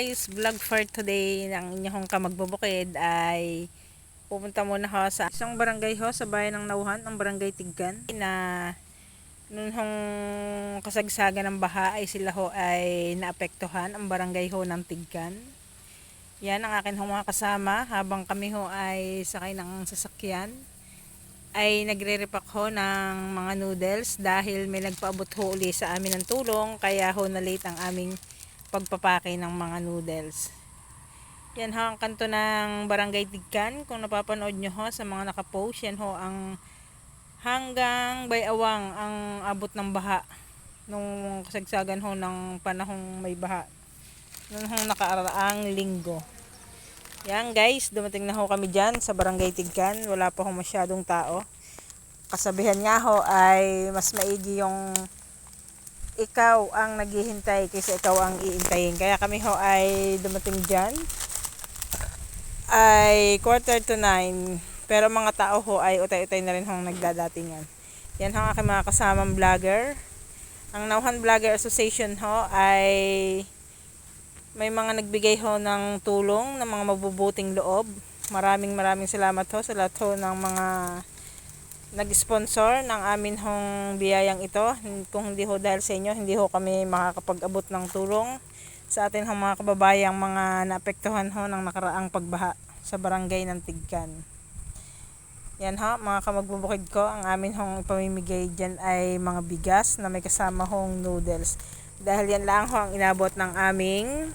guys, vlog for today. Ng inyong kamagbubukid ay pupunta muna ho sa isang barangay ho sa bayan ng Nauhan, ang barangay Tiggan. Na noon hong kasagsagan ng baha ay sila ho ay naapektuhan ang barangay ho ng Tiggan. Yan ang akin ho mga kasama. Habang kami ho ay sakay ng sasakyan ay nagre-repack ho ng mga noodles dahil may nagpaabot ho uli sa amin ng tulong kaya ho na late ang aming pagpapake ng mga noodles. Yan ho ang kanto ng Barangay Tigkan. Kung napapanood nyo ho sa mga nakapost, yan ho ang hanggang bayawang ang abot ng baha nung kasagsagan ho ng panahong may baha. Nung ho nakaaraang linggo. Yan guys, dumating na ho kami dyan sa Barangay Tigkan. Wala pa ho masyadong tao. Kasabihan nga ho ay mas maigi yung ikaw ang naghihintay kaysa ikaw ang iintayin. Kaya kami ho ay dumating dyan. Ay quarter to nine. Pero mga tao ho ay utay-utay na rin hong nagdadatingan. Yan ho aking mga kasamang vlogger. Ang Nauhan Vlogger Association ho ay may mga nagbigay ho ng tulong ng mga mabubuting loob. Maraming maraming salamat ho sa lahat ho ng mga nag-sponsor ng amin hong biyayang ito. Kung hindi ho dahil sa inyo, hindi ho kami makakapag-abot ng tulong sa atin hong mga kababayang mga naapektuhan ho ng nakaraang pagbaha sa barangay ng Tigkan. Yan ho, mga kamagbubukid ko, ang amin hong ipamimigay dyan ay mga bigas na may kasama hong noodles. Dahil yan lang ho ang inabot ng aming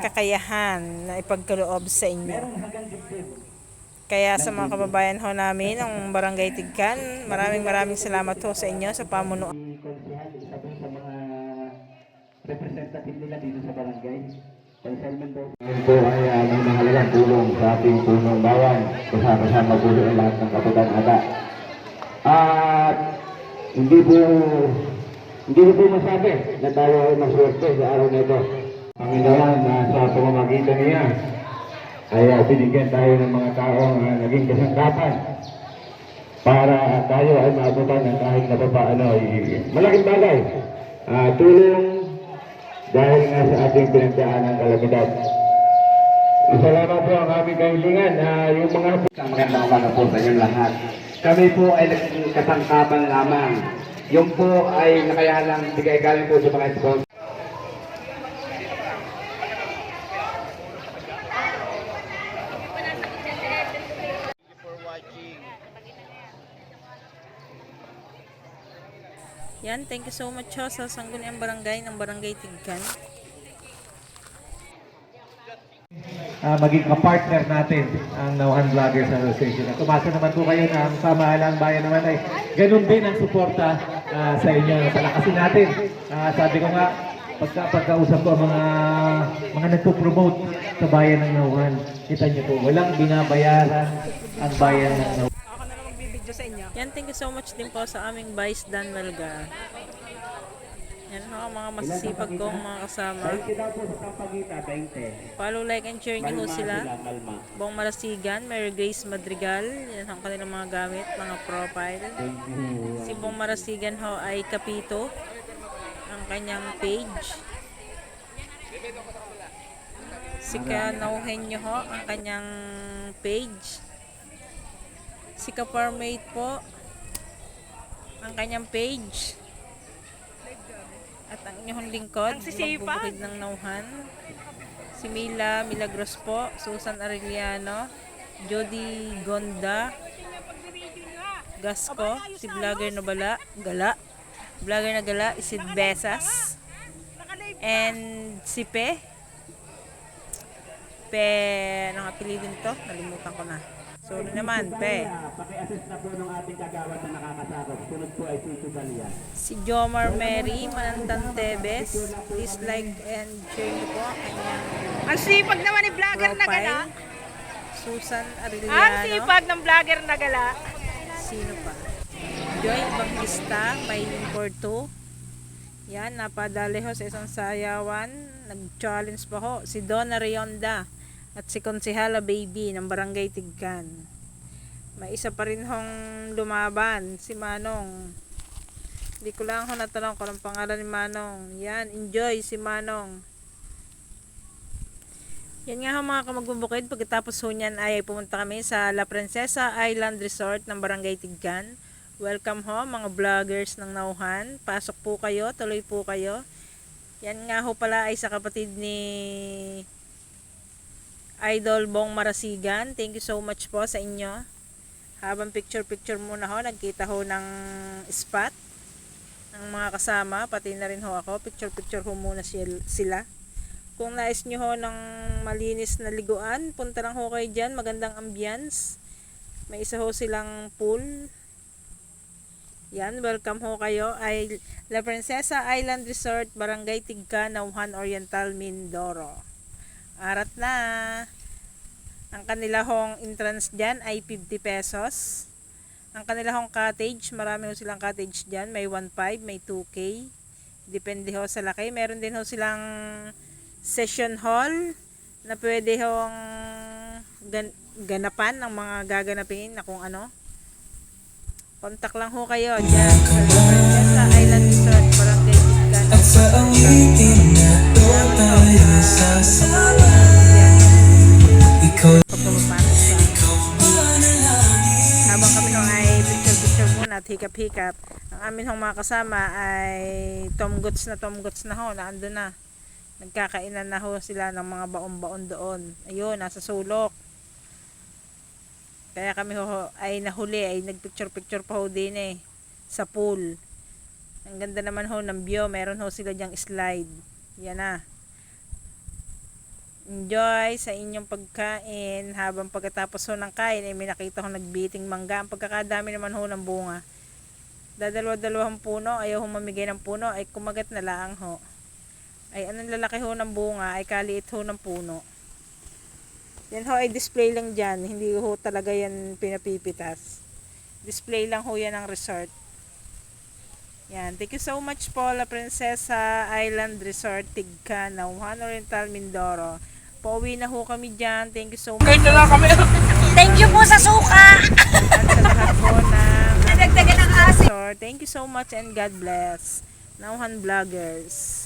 kakayahan na ipagkaloob sa inyo. Kaya sa mga kababayan ho namin ng Barangay Tigkan, maraming maraming salamat ho sa inyo sa pamunuan. sa mga representative nila dito sa barangay. Ngayon po ay uh, may mga lalang tulong sa ating punong bawan. Kasama-kasama po ang lahat ng kapitan ata. At hindi po hindi ko po masabi na tayo ay maswerte sa araw na ito. Panginoon na sa pamamagitan niya ay uh, binigyan tayo ng mga taong uh, naging kasangkapan para tayo ay maabutan ng kahit na pa ay malaking bagay. Ah, tulong dahil nga sa ating pinagdaan ng kalamidad. Salamat po ang aming kahilingan na yung mga magandang umaga po sa inyong lahat. Kami po ay naging kasangkapan lamang. Yung po ay nakayalang bigay galing po sa mga sponsor. Yan, thank you so much ho sa Sangguniang Barangay ng Barangay Tigkan. uh, maging ka-partner natin ang Nauhan Vloggers Association. At umasa naman po kayo na ang pamahalang bayan naman ay ganun din ang suporta ah, sa inyo. Palakasin natin. Ah, sabi ko nga, pagka, pagkausap ko ang mga mga nagpo-promote sa bayan ng Nauhan, kita niyo po, walang binabayaran ang bayan ng Nauhan. Ako na lang magbibideo sa inyo. Yan, thank you so much din po sa aming Vice Dan Melga. Yan ho, mga masisipag kong mga kasama. daw po sa Pampagita, 20. Follow, like, and share niyo sila. Malma. Bong Marasigan, Mary Grace Madrigal. Yan ang kanilang mga gamit, mga profile. Si Bong Marasigan ho ay Kapito. Ang kanyang page. Si Kanauhenyo ho, ang kanyang page. Si Kaparmate po, ang kanyang page. At ang inyong lingkod, magbubukid ng nauhan. Si Mila Milagros po, Susan Arellano, Jody Gonda, Gasco, si Vlogger na bala, Gala, Vlogger na Gala, Isid Besas, and si Pe, Pe, anong apelidin to? Nalimutan ko na. Sorry naman, Pe. Paki-assist na po ng ating kagawad na nakakasakop. Sunod po ay Tito Galia. Si Jomar Mary, Manantan Tebes, please like and share niyo po ang kanyang Ang sipag naman ni vlogger na gala. profile. Susan Arellano. Ang sipag ng vlogger na gala. Sino pa? Joy Bangkista, may Porto. Yan, napadali ho sa isang sayawan. Nag-challenge pa ho. Si Donna Rionda at si Konsihala Baby ng Barangay Tigkan. May isa pa rin hong lumaban, si Manong. Hindi ko lang ho natanong kung anong pangalan ni Manong. Yan, enjoy si Manong. Yan nga ho mga kamagbubukid, pagkatapos ho niyan ay pumunta kami sa La Princesa Island Resort ng Barangay Tiggan. Welcome ho mga vloggers ng Nauhan. Pasok po kayo, tuloy po kayo. Yan nga ho pala ay sa kapatid ni Idol Bong Marasigan. Thank you so much po sa inyo. Habang picture-picture muna ho, nagkita ho ng spot ng mga kasama, pati na rin ho ako. Picture-picture ho muna sil- sila. Kung nais nyo ho ng malinis na liguan, punta lang ho kayo dyan. Magandang ambience. May isa ho silang pool. Yan, welcome ho kayo. Ay La Princesa Island Resort, Barangay Tigka, Nauhan Oriental, Mindoro. Arat na. Ang kanila hong entrance dyan ay 50 pesos. Ang kanila hong cottage, marami ho silang cottage dyan. May 1.5, may 2K. Depende ho sa laki. Meron din ho silang session hall na pwede hong gan- ganapan ng mga gaganapin na kung ano. Kontak lang ho kayo dyan sa Island Resort, Barangay Tigkan. At at hikap-hikap, ang amin hong mga kasama ay Tom Goods na Tom Goods na ho, na ando na. Nagkakainan na ho sila ng mga baon-baon doon. Ayun, nasa sulok. Kaya kami ho ay nahuli, ay nagpicture-picture pa ho din eh, sa pool. Ang ganda naman ho ng view, meron ho sila dyang slide. Yan na. Enjoy sa inyong pagkain habang pagkatapos ho ng kain ay may nakita ko nagbiting mangga. Ang pagkakadami naman ho ng bunga. Dadalawa-dalawang puno, ayaw ho mamigay ng puno, ay kumagat na lang ho. Ay anong lalaki ho ng bunga, ay kaliit ho ng puno. Yan ho ay display lang dyan, hindi ho talaga yan pinapipitas. Display lang ho yan ng resort. Yan, thank you so much po La Princesa Island Resort Tigka, Nauhan Oriental, Mindoro. Pauwi na ho kami dyan. Thank you so much. Thank you po sa suka! At sa lahat po ng Nadagdagan ng asin. Thank you so much and God bless. Nauhan Vloggers.